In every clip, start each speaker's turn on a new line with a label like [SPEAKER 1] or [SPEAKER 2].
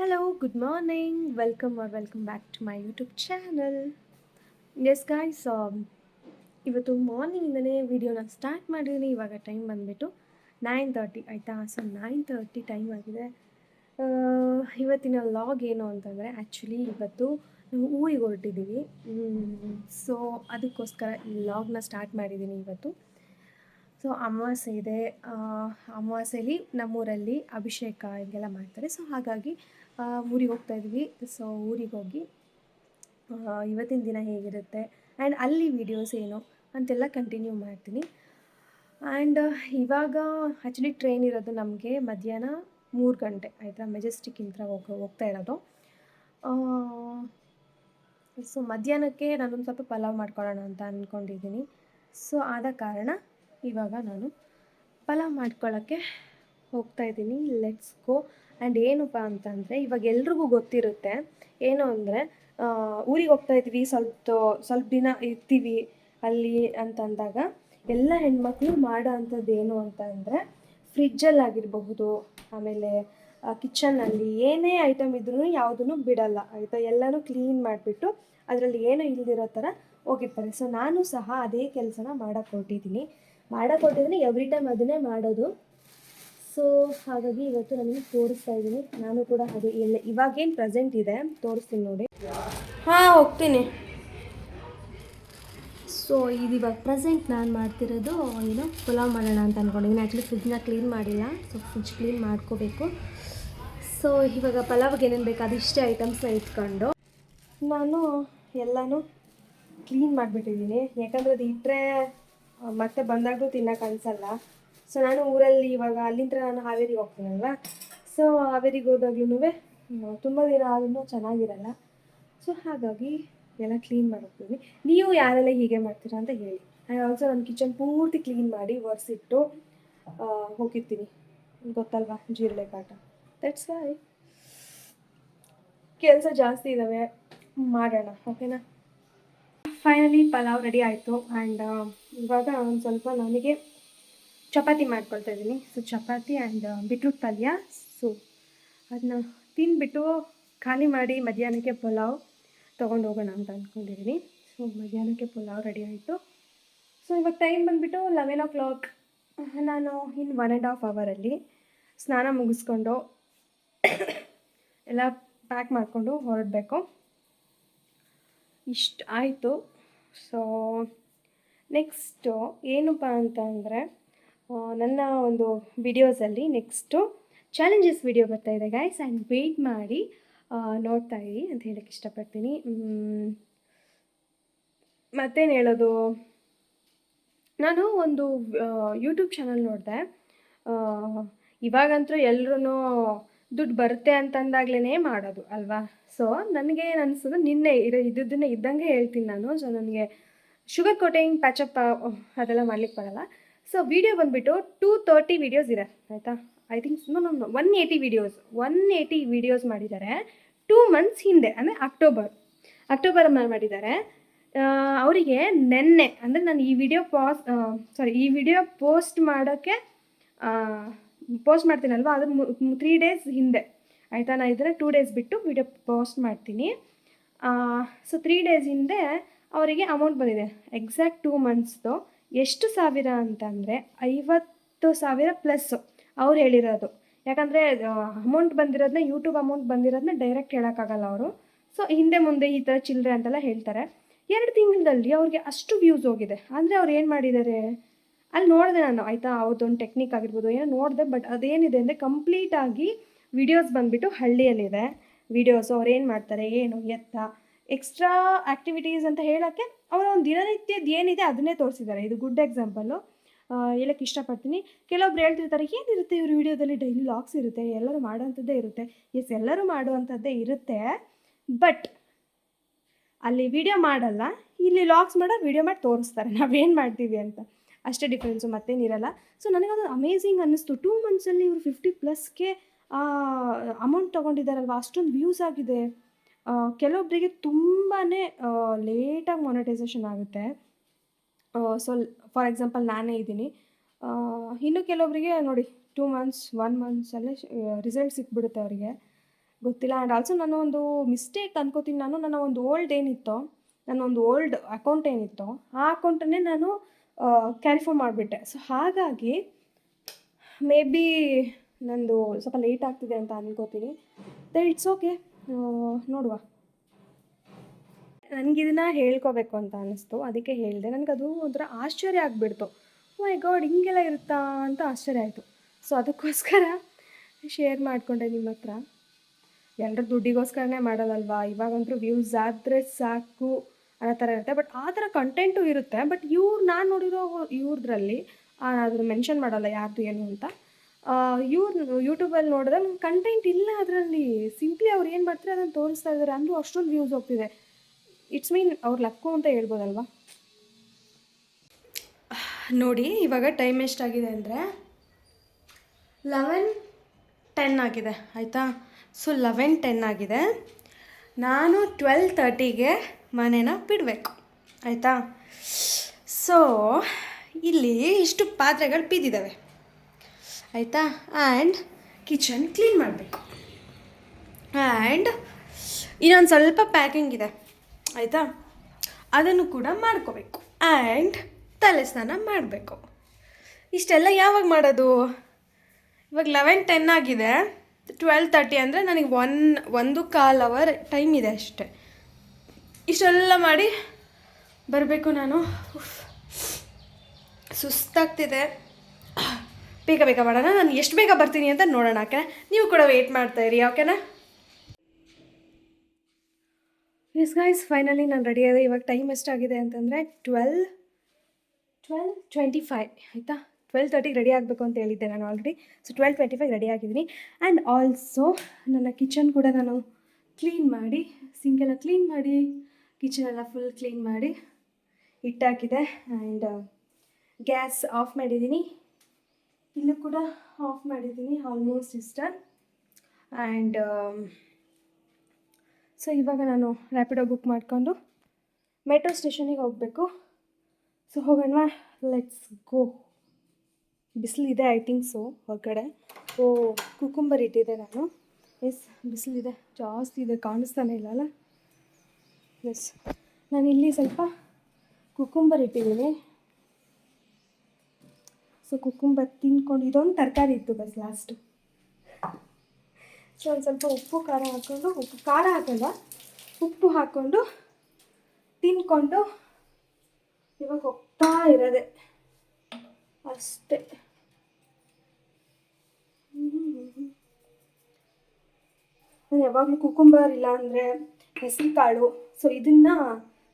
[SPEAKER 1] Hello, good morning welcome or welcome back to my YouTube channel yes guys ಇವತ್ತು ಮಾರ್ನಿಂಗಿಂದನೇ ವೀಡಿಯೋನ start ಮಾಡಿದ್ದೀನಿ. ಇವಾಗ ಟೈಮ್ ಬಂದುಬಿಟ್ಟು ನೈನ್ ತರ್ಟಿ ಆಯಿತಾ? ಸೊ ನೈನ್ ತರ್ಟಿ ಟೈಮ್ ಆಗಿದೆ. ಇವತ್ತಿನ ಲಾಗ್ ಏನು ಅಂತಂದರೆ ಆ್ಯಕ್ಚುಲಿ ಇವತ್ತು ನಾವು ಊರಿಗೆ ಹೊರಟಿದ್ದೀವಿ. ಸೊ ಅದಕ್ಕೋಸ್ಕರ ಲಾಗ್ನ ಸ್ಟಾರ್ಟ್ ಮಾಡಿದ್ದೀನಿ ಇವತ್ತು. ಸೊ ಅಮಾವಾಸ್ಯೆ ಇದೆ ಅಮಾವಾಸ್ಯೆಯಲ್ಲಿ ನಮ್ಮೂರಲ್ಲಿ ಅಭಿಷೇಕ ಹೀಗೆಲ್ಲ ಮಾಡ್ತಾರೆ. ಸೊ ಹಾಗಾಗಿ ಊರಿಗೆ ಹೋಗ್ತಾ ಇದ್ವಿ. ಸೊ ಊರಿಗೆ ಹೋಗಿ ಇವತ್ತಿನ ದಿನ ಹೇಗಿರುತ್ತೆ? ಆ್ಯಂಡ್ ಅಲ್ಲಿ ವೀಡಿಯೋಸ್ ಏನು? ಅಂತೆಲ್ಲ ಕಂಟಿನ್ಯೂ ಮಾಡ್ತೀನಿ. ಆ್ಯಂಡ್ ಇವಾಗ ಆ್ಯಕ್ಚುಲಿ ಟ್ರೈನ್ ಇರೋದು ನಮಗೆ ಮಧ್ಯಾಹ್ನ ಮೂರು ಗಂಟೆ. ಆಯಿತಾ? ಮೆಜೆಸ್ಟಿಕ್ಕಿಂತ ಹೋಗಿ, ಹೋಗ್ತಾ ಇರೋದು. ಸೊ ಮಧ್ಯಾಹ್ನಕ್ಕೆ ನಾನೊಂದು ಸ್ವಲ್ಪ ಪಲಾವ್ ಮಾಡ್ಕೊಳ್ಳೋಣ ಅಂತ ಅಂದ್ಕೊಂಡಿದ್ದೀನಿ ಸೊ ಆದ ಕಾರಣ ಇವಾಗ ನಾನು ಪಲಾವ್ ಮಾಡ್ಕೊಳ್ಳೋಕ್ಕೆ ಹೋಗ್ತಾ ಇದ್ದೀನಿ. ಲೆಟ್ಸ್ ಗೋ ಆ್ಯಂಡ್ ಏನಪ್ಪ ಅಂತಂದರೆ ಇವಾಗ ಎಲ್ರಿಗೂ ಗೊತ್ತಿರುತ್ತೆ, ಏನು ಅಂದರೆ ಊರಿಗೆ ಹೋಗ್ತಾ ಇದ್ವಿ, ಸ್ವಲ್ಪ ಸ್ವಲ್ಪ ದಿನ ಇರ್ತೀವಿ ಅಲ್ಲಿ ಅಂತಂದಾಗ ಎಲ್ಲ ಹೆಣ್ಮಕ್ಳು ಮಾಡೋ ಅಂಥದ್ದು ಏನು ಅಂತಂದರೆ ಫ್ರಿಜ್ಜಲ್ಲಿ ಆಗಿರಬಹುದು, ಆಮೇಲೆ ಕಿಚನಲ್ಲಿ ಏನೇ ಐಟಮ್ ಇದ್ರೂ ಯಾವುದನ್ನು ಬಿಡಲ್ಲ, ಆಯಿತಾ? ಎಲ್ಲನೂ ಕ್ಲೀನ್ ಮಾಡಿಬಿಟ್ಟು ಅದರಲ್ಲಿ ಏನು ಇಲ್ದಿರೋ ಥರ ಹೋಗಿರ್ತಾರೆ. ಸೊ ನಾನು ಸಹ ಅದೇ ಕೆಲಸನ ಮಾಡೋಕ್ಕೆ ಹೊರಟಿದ್ದೀನಿ. ಮಾಡಕ್ಕೆ ಹೊರಟಿದ್ದೀನಿ ಎವ್ರಿ ಟೈಮ್ ಅದನ್ನೇ ಮಾಡೋದು. ಸೊ ಹಾಗಾಗಿ ಇವತ್ತು ನನಗೆ ತೋರಿಸ್ತಾ ಇದ್ದೀನಿ. ನಾನು ಕೂಡ ಹಾಗೆ ಎಲ್ಲ ಇವಾಗೇನು ಪ್ರೆಸೆಂಟ್ ಇದೆ? ತೋರಿಸ್ತೀನಿ ನೋಡಿ. ಹಾಂ, ಹೋಗ್ತೀನಿ. ಸೊ ಇದು ಇವಾಗ ಪ್ರೆಸೆಂಟ್ ನಾನು ಮಾಡ್ತಿರೋದು. ಏನು, ಪುಲಾವ್ ಮಾಡೋಣ ಅಂತ ಅಂದ್ಕೊಂಡಿದ್ದೀನಿ ಆ್ಯಕ್ಚುಲಿ ಫ್ರಿಜ್ನ ಕ್ಲೀನ್ ಮಾಡಿಲ್ಲ. ಸೊ ಫ್ರಿಜ್ ಕ್ಲೀನ್ ಮಾಡ್ಕೋಬೇಕು. ಸೊ ಇವಾಗ ಪಲಾವ್ಗೆ ಏನೇನು ಬೇಕು ಅದಿಷ್ಟೇ ಐಟಮ್ಸ್ನ ಇಟ್ಕೊಂಡು ನಾನು ಎಲ್ಲನೂ ಕ್ಲೀನ್ ಮಾಡಿಬಿಟ್ಟಿದ್ದೀನಿ. ಯಾಕಂದರೆ ಅದು ಇಟ್ಟರೆ ಮತ್ತೆ ಬಂದಾಗಲೂ ತಿನ್ನೋಕೆ ಅನಿಸಲ್ಲ. ಸೊ ನಾನು ಊರಲ್ಲಿ ಇವಾಗ ಅಲ್ಲಿಂದ ನಾನು ಹಾವೇರಿಗೆ ಹೋಗ್ತೀನಲ್ವ? ಸೊ ಹಾವೇರಿಗೆ ಹೋದಾಗ್ಲೂ ತುಂಬ ದಿನ ಆದ್ರೂ ಚೆನ್ನಾಗಿರಲ್ಲ. ಸೊ ಹಾಗಾಗಿ ಎಲ್ಲ ಕ್ಲೀನ್ ಮಾಡೋಗ್ತೀನಿ ನೀವು ಯಾರೆಲ್ಲ ಹೀಗೆ ಮಾಡ್ತೀರಾ ಅಂತ ಹೇಳಿ. ಆ್ಯಂಡ್ ಆಲ್ಸೋ ನನ್ನ ಕಿಚನ್ ಪೂರ್ತಿ ಕ್ಲೀನ್ ಮಾಡಿ ಒರೆಸಿಟ್ಟು ಹೋಗಿರ್ತೀನಿ. ಗೊತ್ತಲ್ವಾ, ಜೀರಳೆ ಕಾಟ? ದಟ್ಸ್ ವೈ ಕೆಲಸ ಜಾಸ್ತಿ ಇದ್ದಾವೆ ಮಾಡೋಣ ಓಕೆನಾ ಫೈನಲಿ ಪಲಾವ್ ರೆಡಿ ಆಯಿತು. ಆ್ಯಂಡ್ ಇವಾಗ ಒಂದು ಸ್ವಲ್ಪ ನನಗೆ ಚಪಾತಿ ಮಾಡ್ಕೊಳ್ತಾ ಇದ್ದೀನಿ. ಸೊ ಚಪಾತಿ ಆ್ಯಂಡ್ ಬಿಟ್ರೂಟ್ ಪಲ್ಯ. ಸೊ ಅದನ್ನ ತಿನ್ಬಿಟ್ಟು ಖಾಲಿ ಮಾಡಿ ಮಧ್ಯಾಹ್ನಕ್ಕೆ ಪಲಾವ್ ತೊಗೊಂಡು ಹೋಗೋಣ ಅಂತ ಅಂದ್ಕೊಂಡಿದ್ದೀನಿ ಸೊ ಮಧ್ಯಾಹ್ನಕ್ಕೆ ಪಲಾವ್ ರೆಡಿ ಆಯಿತು. ಸೊ ಇವಾಗ ಟೈಮ್ ಬಂದುಬಿಟ್ಟು ಲೆವೆನ್ ಓ ಕ್ಲಾಕ್ ನಾನು ಇನ್ನು ಒನ್ ಆ್ಯಂಡ್ ಹಾಫ್ ಅವರಲ್ಲಿ ಸ್ನಾನ ಮುಗಿಸ್ಕೊಂಡು ಎಲ್ಲ ಪ್ಯಾಕ್ ಮಾಡಿಕೊಂಡು ಹೊರಡಬೇಕು. ಇಷ್ಟು ಆಯಿತು. ಸೊ ನೆಕ್ಸ್ಟು ಏನಪ್ಪ ಅಂತ ಅಂದರೆ ನನ್ನ ಒಂದು ವಿಡಿಯೋಸಲ್ಲಿ ನೆಕ್ಸ್ಟು ಚಾಲೆಂಜಸ್ ವಿಡಿಯೋ ಬರ್ತಾ ಇದೆ ಗೈಸ್ ಆ್ಯಂಡ್ ವೇಟ್ ಮಾಡಿ ನೋಡ್ತಾ ಇರಿ ಅಂತ ಹೇಳಕ್ಕೆ ಇಷ್ಟಪಡ್ತೀನಿ. ಮತ್ತೇನು ಹೇಳೋದು? ನಾನು ಒಂದು ಯೂಟ್ಯೂಬ್ ಚಾನಲ್ ನೋಡಿದೆ. ಇವಾಗಂತೂ ಎಲ್ಲರೂ ದುಡ್ಡು ಬರುತ್ತೆ ಅಂತಂದಾಗ್ಲೇ ಮಾಡೋದು, ಅಲ್ವಾ? ಸೊ ನನಗೆ ಅನಿಸೋದು, ನಿನ್ನೆ ಇರೋ, ಇದ್ದದ್ದನ್ನೇ ಇದ್ದಂಗೆ ಹೇಳ್ತೀನಿ ನಾನು. ಸೊ ನನಗೆ ಶುಗರ್ ಕೋಟಿಂಗ್ ಪ್ಯಾಚಪ್ ಅದೆಲ್ಲ ಮಾಡ್ಲಿಕ್ಕೆ ಬರಲ್ಲ. ಸೊ ವಿಡಿಯೋ ಬಂದುಬಿಟ್ಟು ಟೂ ತರ್ಟಿ ವೀಡಿಯೋಸ್ ಇದೆ, ಆಯಿತಾ? I think no no one eighty videos one eighty videos ಮಾಡಿದ್ದಾರೆ. ಟೂ ಮಂತ್ಸ್ ಹಿಂದೆ, ಅಂದರೆ ಅಕ್ಟೋಬರ್ ಅಕ್ಟೋಬರ್ ಮಾಡಿದ್ದಾರೆ. ಅವರಿಗೆ ನೆನ್ನೆ, ಅಂದರೆ ನಾನು ಈ ವಿಡಿಯೋ ಪಾಸ್ ಸಾರಿ ಈ ವಿಡಿಯೋ ಪೋಸ್ಟ್ ಮಾಡೋಕ್ಕೆ ಪೋಸ್ಟ್ ಮಾಡ್ತೀನಲ್ವ? ಅದು ತ್ರೀ ಡೇಸ್ ಹಿಂದೆ, ಆಯಿತಾ? ನಾನು ಇದನ್ನು ಟೂ ಡೇಸ್ ಬಿಟ್ಟು ವಿಡಿಯೋ ಪೋಸ್ಟ್ ಮಾಡ್ತೀನಿ. ಸೊ ತ್ರೀ ಡೇಸ್ ಹಿಂದೆ ಅವರಿಗೆ ಅಮೌಂಟ್ ಬಂದಿದೆ. ಎಕ್ಸಾಕ್ಟ್ ಟೂ ಮಂತ್ಸ್ದು ಎಷ್ಟು ಸಾವಿರ ಅಂತಂದರೆ ಐವತ್ತು ಸಾವಿರ ಪ್ಲಸ್ಸು ಅವ್ರು ಹೇಳಿರೋದು. ಯಾಕಂದರೆ ಅಮೌಂಟ್ ಬಂದಿರೋದನ್ನ ಯೂಟ್ಯೂಬ್ ಅಮೌಂಟ್ ಬಂದಿರೋದನ್ನ ಡೈರೆಕ್ಟ್ ಹೇಳೋಕ್ಕಾಗಲ್ಲ ಅವರು. ಸೊ ಹಿಂದೆ ಮುಂದೆ ಈ ಥರ ಚಿಲ್ಲರೆ ಅಂತೆಲ್ಲ ಹೇಳ್ತಾರೆ. ಎರಡು ತಿಂಗಳಲ್ಲಿ ಅವ್ರಿಗೆ ಅಷ್ಟು ವ್ಯೂಸ್ ಹೋಗಿದೆ. ಅಂದರೆ ಅವ್ರು ಏನು ಮಾಡಿದ್ದಾರೆ? ಅಲ್ಲಿ ನೋಡಿದೆ ನಾನು, ಆಯಿತಾ ಅವ್ರದ್ದೊಂದು ಟೆಕ್ನಿಕ್ ಆಗಿರ್ಬೋದು, ಏನೋ ನೋಡಿದೆ ಬಟ್ ಅದೇನಿದೆ ಅಂದರೆ ಕಂಪ್ಲೀಟಾಗಿ ವಿಡಿಯೋಸ್ ಬಂದುಬಿಟ್ಟು ಹಳ್ಳಿಯಲ್ಲಿದೆ. ವಿಡಿಯೋಸು ಅವ್ರು ಏನು ಮಾಡ್ತಾರೆ, ಏನು ಎತ್ತ ಎಕ್ಸ್ಟ್ರಾ ಆ್ಯಕ್ಟಿವಿಟೀಸ್ ಅಂತ ಹೇಳೋಕ್ಕೆ ಅವರ ಒಂದು ದಿನನಿತ್ಯದ ಏನಿದೆ ಅದನ್ನೇ ತೋರಿಸಿದ್ದಾರೆ. ಇದು ಗುಡ್ ಎಕ್ಸಾಂಪಲ್ಲು ಹೇಳಕ್ಕೆ ಇಷ್ಟಪಡ್ತೀನಿ. ಕೆಲವೊಬ್ರು ಹೇಳ್ತಿರ್ತಾರೆ, ಏನಿರುತ್ತೆ ಇವರು ವಿಡಿಯೋದಲ್ಲಿ ಡೈಲಿ ಲಾಗ್ಸ್ ಇರುತ್ತೆ, ಎಲ್ಲರೂ ಮಾಡೋವಂಥದ್ದೇ ಇರುತ್ತೆ. ಎಸ್ ಎಲ್ಲರೂ ಮಾಡುವಂಥದ್ದೇ ಇರುತ್ತೆ ಬಟ್ ಅಲ್ಲಿ ವಿಡಿಯೋ ಮಾಡಲ್ಲ. ಇಲ್ಲಿ ಲಾಗ್ಸ್ ಮಾಡೋ ವಿಡಿಯೋ ಮಾಡಿ ತೋರಿಸ್ತಾರೆ. ನಾವೇನು ಮಾಡ್ತೀವಿ ಅಂತ. ಅಷ್ಟೇ ಡಿಫ್ರೆನ್ಸು ಮತ್ತೇನಿರಲ್ಲ ಸೊ ನನಗದು ಅಮೇಝಿಂಗ್ ಅನ್ನಿಸ್ತು. ಟೂ ಮಂತ್ಸಲ್ಲಿ ಇವರು ಫಿಫ್ಟಿ ಪ್ಲಸ್ಗೆ ಅಮೌಂಟ್ ತೊಗೊಂಡಿದ್ದಾರಲ್ವ? ಅಷ್ಟೊಂದು ವ್ಯೂಸ್ ಆಗಿದೆ. ಕೆಲವೊಬ್ಬರಿಗೆ ತುಂಬಾ ಲೇಟಾಗಿ ಮೊನಟೈಸೇಷನ್ ಆಗುತ್ತೆ. ಸೊ ಫಾರ್ ಎಕ್ಸಾಂಪಲ್ ನಾನೇ ಇದ್ದೀನಿ. ಇನ್ನು ಕೆಲವೊಬ್ಬರಿಗೆ ನೋಡಿ ಟೂ ಮಂತ್ಸ್ ಒನ್ ಮಂತ್ಸಲ್ಲೇ ರಿಸಲ್ಟ್ ಸಿಕ್ಬಿಡುತ್ತೆ ಅವರಿಗೆ. ಗೊತ್ತಿಲ್ಲ ಆ್ಯಂಡ್ ಆಲ್ಸೋ ನಾನು ಒಂದು ಮಿಸ್ಟೇಕ್ ಅನ್ಕೋತೀನಿ. ನಾನು, ನನ್ನ ಒಂದು ಓಲ್ಡ್ ಏನಿತ್ತೋ, ನನ್ನ ಒಂದು ಓಲ್ಡ್ ಅಕೌಂಟ್ ಏನಿತ್ತೋ, ಆ ಅಕೌಂಟನ್ನೇ ನಾನು ಕ್ಯಾರಿಫಾರ್ ಮಾಡಿಬಿಟ್ಟೆ. ಸೊ ಹಾಗಾಗಿ ಮೇ ಬಿ ನಂದು ಸ್ವಲ್ಪ ಲೇಟ್ ಆಗ್ತಿದೆ ಅಂತ ಅನ್ಕೋತೀನಿ. ದ ಇಟ್ಸ್ ಓಕೆ ನೋಡುವ. ನನಗಿದನ್ನ ಹೇಳ್ಕೋಬೇಕು ಅಂತ ಅನ್ನಿಸ್ತು ಅದಕ್ಕೆ ಹೇಳಿದೆ. ಅದು ಒಂಥರ ಆಶ್ಚರ್ಯ ಆಗಿಬಿಡ್ತು. ಮೈ ಗಾಡ್, ಹಿಂಗೆಲ್ಲ ಇರುತ್ತಾ ಅಂತ ಆಶ್ಚರ್ಯ ಆಯಿತು. ಸೊ, ಅದಕ್ಕೋಸ್ಕರ ಶೇರ್ ಮಾಡಿಕೊಂಡೆ ನಿಮ್ಮ ಹತ್ರ. ಎಲ್ಲರ ದುಡ್ಡಿಗೋಸ್ಕರನೇ ಮಾಡೋದಲ್ವಾ? ಇವಾಗಂತೂ ವ್ಯೂಸ್ ಆದರೆ ಸಾಕು ಅನ್ನೋ ಥರ ಇರುತ್ತೆ. ಬಟ್ ಆ ಥರ ಕಂಟೆಂಟು ಇರುತ್ತೆ. ಬಟ್ ಇವ್ರು ನಾನು ನೋಡಿರೋ ಇವ್ರದ್ರಲ್ಲಿ ಅದನ್ನು ಮೆನ್ಷನ್ ಮಾಡೋಲ್ಲ ಯಾರ್ದು ಏನು ಅಂತ. ಇವ್ರು ಯೂಟ್ಯೂಬಲ್ಲಿ ನೋಡಿದ್ರೆ ನಂಗೆ ಕಂಟೆಂಟ್ ಇಲ್ಲ ಅದರಲ್ಲಿ. ಸಿಂಪ್ಲಿ ಅವ್ರು ಏನು ಮಾಡ್ತಾರೆ ಅದನ್ನು ತೋರಿಸ್ತಾ ಇದ್ದಾರೆ ಅಂದರೂ ಅಷ್ಟೊಂದು ವ್ಯೂಸ್ ಹೋಗ್ತಿದೆ. ಇಟ್ಸ್ ಮೀನ್ ಅವ್ರ ಲಕ್ಕು ಅಂತ ಹೇಳ್ಬೋದಲ್ವಾ? ನೋಡಿ, ಇವಾಗ ಟೈಮ್ ಎಷ್ಟಾಗಿದೆ ಅಂದರೆ ಲೆವೆನ್ ಟೆನ್ ಆಗಿದೆ, ಆಯಿತಾ? ಸೊ ಲೆವೆನ್ ಟೆನ್ ಆಗಿದೆ. ನಾನು ಟ್ವೆಲ್ ತರ್ಟಿಗೆ ಮನೇನ ಬಿಡಬೇಕು, ಆಯಿತಾ? ಸೊ ಇಲ್ಲಿ ಇಷ್ಟು ಪಾತ್ರೆಗಳು ಬಿದ್ದಿದ್ದಾವೆ ಆಯಿತಾ? ಆ್ಯಂಡ್ ಕಿಚನ್ ಕ್ಲೀನ್ ಮಾಡಬೇಕು. ಆ್ಯಂಡ್ ಇನ್ನೊಂದು ಸ್ವಲ್ಪ ಪ್ಯಾಕಿಂಗ್ ಇದೆ. ಆಯಿತಾ? ಅದನ್ನು ಕೂಡ ಮಾಡ್ಕೋಬೇಕು. ಆ್ಯಂಡ್ ತಲೆ ಸ್ನಾನ ಮಾಡಬೇಕು. ಇಷ್ಟೆಲ್ಲ ಯಾವಾಗ ಮಾಡೋದು? ಇವಾಗ ಲೆವೆನ್ ಟೆನ್ ಆಗಿದೆ. ಟ್ವೆಲ್ ತರ್ಟಿ ಅಂದರೆ ನನಗೆ ಒನ್ ಒಂದು ಕಾಲ್ ಅವರ್ ಟೈಮ್ ಇದೆ ಅಷ್ಟೆ. ಇಷ್ಟೆಲ್ಲ ಮಾಡಿ ಬರಬೇಕು ನಾನು. ಸುಸ್ತಾಗ್ತಿದೆ. ಬೇಗ ಬೇಗ ಮಾಡೋಣ. ನಾನು ಎಷ್ಟು ಬೇಗ ಬರ್ತೀನಿ ಅಂತ ನೋಡೋಣ, ಓಕೆನಾ? ನೀವು ಕೂಡ ವೇಟ್ ಮಾಡ್ತಾ ಇರಿ, ಓಕೆನಾ? ಎಸ್ ಗೈಸ್ ಫೈನಲಿ ನಾನು ರೆಡಿ ಆದೆ. ಇವಾಗ ಟೈಮ್ ಎಷ್ಟಾಗಿದೆ ಅಂತಂದರೆ ಟ್ವೆಲ್ ಟ್ವೆಲ್ ಟ್ವೆಂಟಿ ಫೈವ್ ಆಯಿತಾ? ಟ್ವೆಲ್ ತರ್ಟಿಗೆ ರೆಡಿ ಆಗಬೇಕು ಅಂತ ಹೇಳಿದ್ದೆ ನಾನು already so twelve twenty five ready ಆಗಿದ್ದೀನಿ. ಆ್ಯಂಡ್ ಆಲ್ಸೋ ನನ್ನ ಕಿಚನ್ ಕೂಡ ನಾನು ಕ್ಲೀನ್ ಮಾಡಿ ಸಿಂಕೆಲ್ಲ ಕ್ಲೀನ್ ಮಾಡಿ ಕಿಚನ್ ಎಲ್ಲ ಫುಲ್ ಕ್ಲೀನ್ ಮಾಡಿ ಇಟ್ಟಾಕಿದೆ. ಆ್ಯಂಡ್ ಗ್ಯಾಸ್ ಆಫ್ ಮಾಡಿದ್ದೀನಿ. ಇಲ್ಲೂ ಕೂಡ ಆಫ್ ಮಾಡಿದ್ದೀನಿ ಆಲ್ಮೋಸ್ಟ್ ಇಷ್ಟ ಆ್ಯಂಡ್ ಸೊ ಇವಾಗ ನಾನು ರ್ಯಾಪಿಡೋ ಬುಕ್ ಮಾಡಿಕೊಂಡು ಮೆಟ್ರೋ ಸ್ಟೇಷನಿಗೆ ಹೋಗಬೇಕು. ಸೊ ಹೋಗೋಣ ಲೆಟ್ಸ್ ಗೋ ಬಿಸಿಲಿದೆ ಐ ಥಿಂಕ್ ಸೊ ಹೊರಗಡೆ. ಓ, ಕುಕುಂಬರ್ ಇಟ್ಟಿದ್ದೆ ನಾನು. ಎಸ್ ಬಿಸಿಲಿದೆ, ಜಾಸ್ತಿ ಇದೆ, ಕಾಣಿಸ್ತಾನೆ ಇಲ್ಲಲ್ಲ ಎಸ್ ನಾನು ಇಲ್ಲಿ ಸ್ವಲ್ಪ ಕುಕುಂಬರ್ ಇಟ್ಟಿದ್ದೀನಿ. ಸೊ ಕುಕುಂಬರ್ ತಿನ್ಕೊಂಡು ಇದೊಂದು ತರಕಾರಿ ಇತ್ತು ಬಸ್ ಲಾಸ್ಟು ಸೊ ಒಂದು ಸ್ವಲ್ಪ ಉಪ್ಪು, ಖಾರ ಹಾಕ್ಕೊಂಡು ಉಪ್ಪು, ಖಾರ ಹಾಕಲ್ಲ ಉಪ್ಪು ಹಾಕ್ಕೊಂಡು ತಿನ್ಕೊಂಡು ಇವಾಗ ಹೋಗ್ತಾ ಇರೋದೆ. ಅಷ್ಟೇ. ನಾನು ಯಾವಾಗಲೂ ಕುಕುಂಬರ್ ಇಲ್ಲ ಅಂದರೆ ಹೆಸರು ಕಾಳು ಸೊ ಇದನ್ನು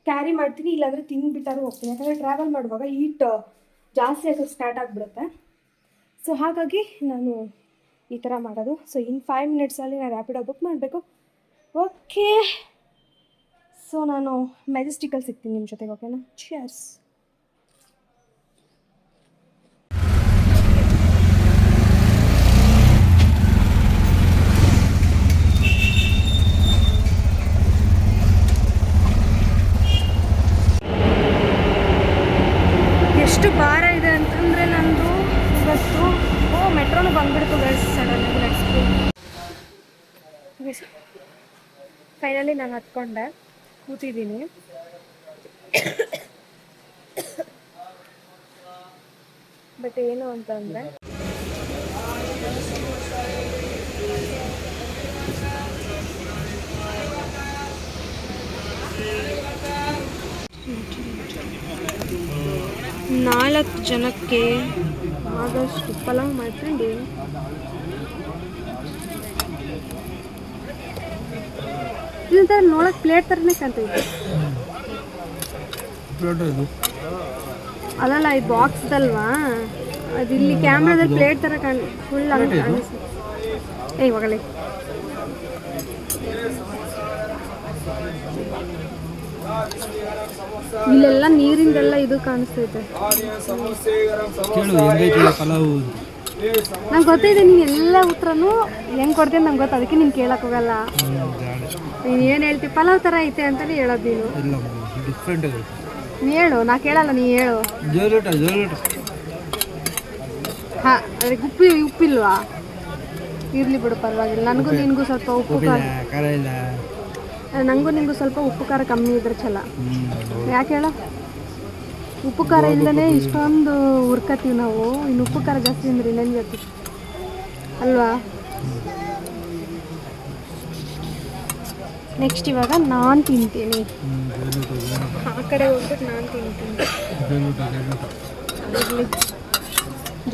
[SPEAKER 1] ಕ್ಯಾರಿ ಮಾಡ್ತೀನಿ, ಇಲ್ಲಾಂದರೆ ತಿಂದುಬಿಟ್ಟಾರು ಹೋಗ್ತೀನಿ. ಯಾಕಂದರೆ ಟ್ರಾವೆಲ್ ಮಾಡುವಾಗ ಹೀಟ್ ಜಾಸ್ತಿ ಅದು ಸ್ಟಾರ್ಟ್ ಆಗಿಬಿಡುತ್ತೆ. ಸೊ ಹಾಗಾಗಿ ನಾನು ಈ ಥರ ಮಾಡೋದು. ಸೊ ಇನ್ ಫೈವ್ ಮಿನಿಟ್ಸಲ್ಲಿ ನಾನು ರ್ಯಾಪಿಡೋ ಬುಕ್ ಮಾಡಬೇಕು. ಓಕೆ ಸೊ ನಾನು ಮೆಜೆಸ್ಟಿಕಲ್ಲಿ ಸಿಗ್ತೀನಿ ನಿಮ್ಮ ಜೊತೆಗೆ ಓಕೆನಾ ಚಿಯರ್ಸ್ ಎಷ್ಟು ಭಾರ ಇದೆ ಅಂತಂದರೆ ನಂದು ಇವತ್ತು ಓ ಮೆಟ್ರೋನು ಬಂದ್ಬಿಡ್ತು ಗೈಸ್ ಸಡನ್ನಾಗಿ ಲೆಟ್ಸ್ ಫೈನಲಿ ನಾನು ಹತ್ಕೊಂಡೆ ಕೂತಿದ್ದೀನಿ. ಬಟ್ ಏನು ಅಂತಂದರೆ ನಾಲ್ಕು ಜನಕ್ಕೆ ಆದಷ್ಟು ಪಲಾವ್ ಮಾಡ್ಕೊಂಡು ಇದೊಂಥರ ನೋಡಕ್ಕೆ ಪ್ಲೇಟ್ ಥರನೇ ಕಾಣ್ತೈತೆ. ಅಲ್ಲಲ್ಲ ಇದು ಬಾಕ್ಸ್ದಲ್ವಾ ಅದು ಇಲ್ಲಿ ಕ್ಯಾಮ್ರಾದಲ್ಲಿ ಪ್ಲೇಟ್ ಥರ ಕಾಣ್ ಫುಲ್ ಅನಿಸುತ್ತೆ ಏ ಇವಾಗಲೇ. ಇಲ್ಲೆಲ್ಲ ನೀರಿಂದೆಲ್ಲ ಇದು ಕಾಣಿಸ್ತೈತೆ ನಂಗೆ ಗೊತ್ತಿದೆ ನೀನು ಎಲ್ಲ ಉತ್ತರನು ಹೆಂಗೆ ಕೊಡ್ತೀನಿ ನಂಗೆ ಗೊತ್ತು ಅದಕ್ಕೆ ನೀನು ಕೇಳಕ್ ಹೋಗಲ್ಲ. ನೀನು ಏನು ಹೇಳ್ತಿ ಪಲಾವ್ ಥರ ಐತೆ ಅಂತಲೇ ಹೇಳೋದು ನೀನು. ನೀ ಹೇಳು ನಾ ಕೇಳಲ್ಲ ನೀ ಹೇಳು. ಹಾಂ ಅದಕ್ಕೆ ಉಪ್ಪಿ ಉಪ್ಪಿಲ್ವಾ? ಇರಲಿ ಬಿಡು ಪರವಾಗಿಲ್ಲ. ನನಗೂ ನಿನಗೂ ಸ್ವಲ್ಪ ಉಪ್ಪು ಖಾರ
[SPEAKER 2] ಖಾರ ಇಲ್ಲ.
[SPEAKER 1] ನನಗೂ ನಿಮಗೂ ಸ್ವಲ್ಪ ಉಪ್ಪು ಖಾರ ಕಮ್ಮಿ ಇದ್ರೆ ಚಲ ಯಾಕೆ ಹೇಳ? ಉಪ್ಪು ಖಾರ ಇಲ್ಲದೇ ಇಷ್ಟೊಂದು ಹುರ್ಕತ್ತೀವಿ ನಾವು. ಇನ್ನು ಉಪ್ಪು ಖಾರ ಜಾಸ್ತಿ ಅಂದ್ರೆ ಇನ್ನೇನು ಜಾಸ್ತಿ ಅಲ್ವಾ? ನೆಕ್ಸ್ಟ್ ಇವಾಗ ನಾನು ತಿಂತೀನಿ. ಆ ಕಡೆ ಹೋಗ್ಬಿಟ್ಟು ನಾನು ತಿಂತೀನಿ.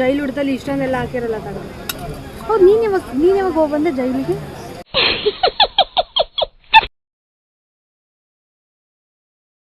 [SPEAKER 1] ಜೈಲು ಹುಡ್ದಲ್ಲಿ ಇಷ್ಟೊಂದೆಲ್ಲ ಹಾಕಿರಲ್ಲ ಕಡೆ ಹೌದು, ನೀನು ಯಾವಾಗ ನೀನು ಯಾವಾಗ ಹೋಗ್ಬಂದೆ ಜೈಲಿಗೆ?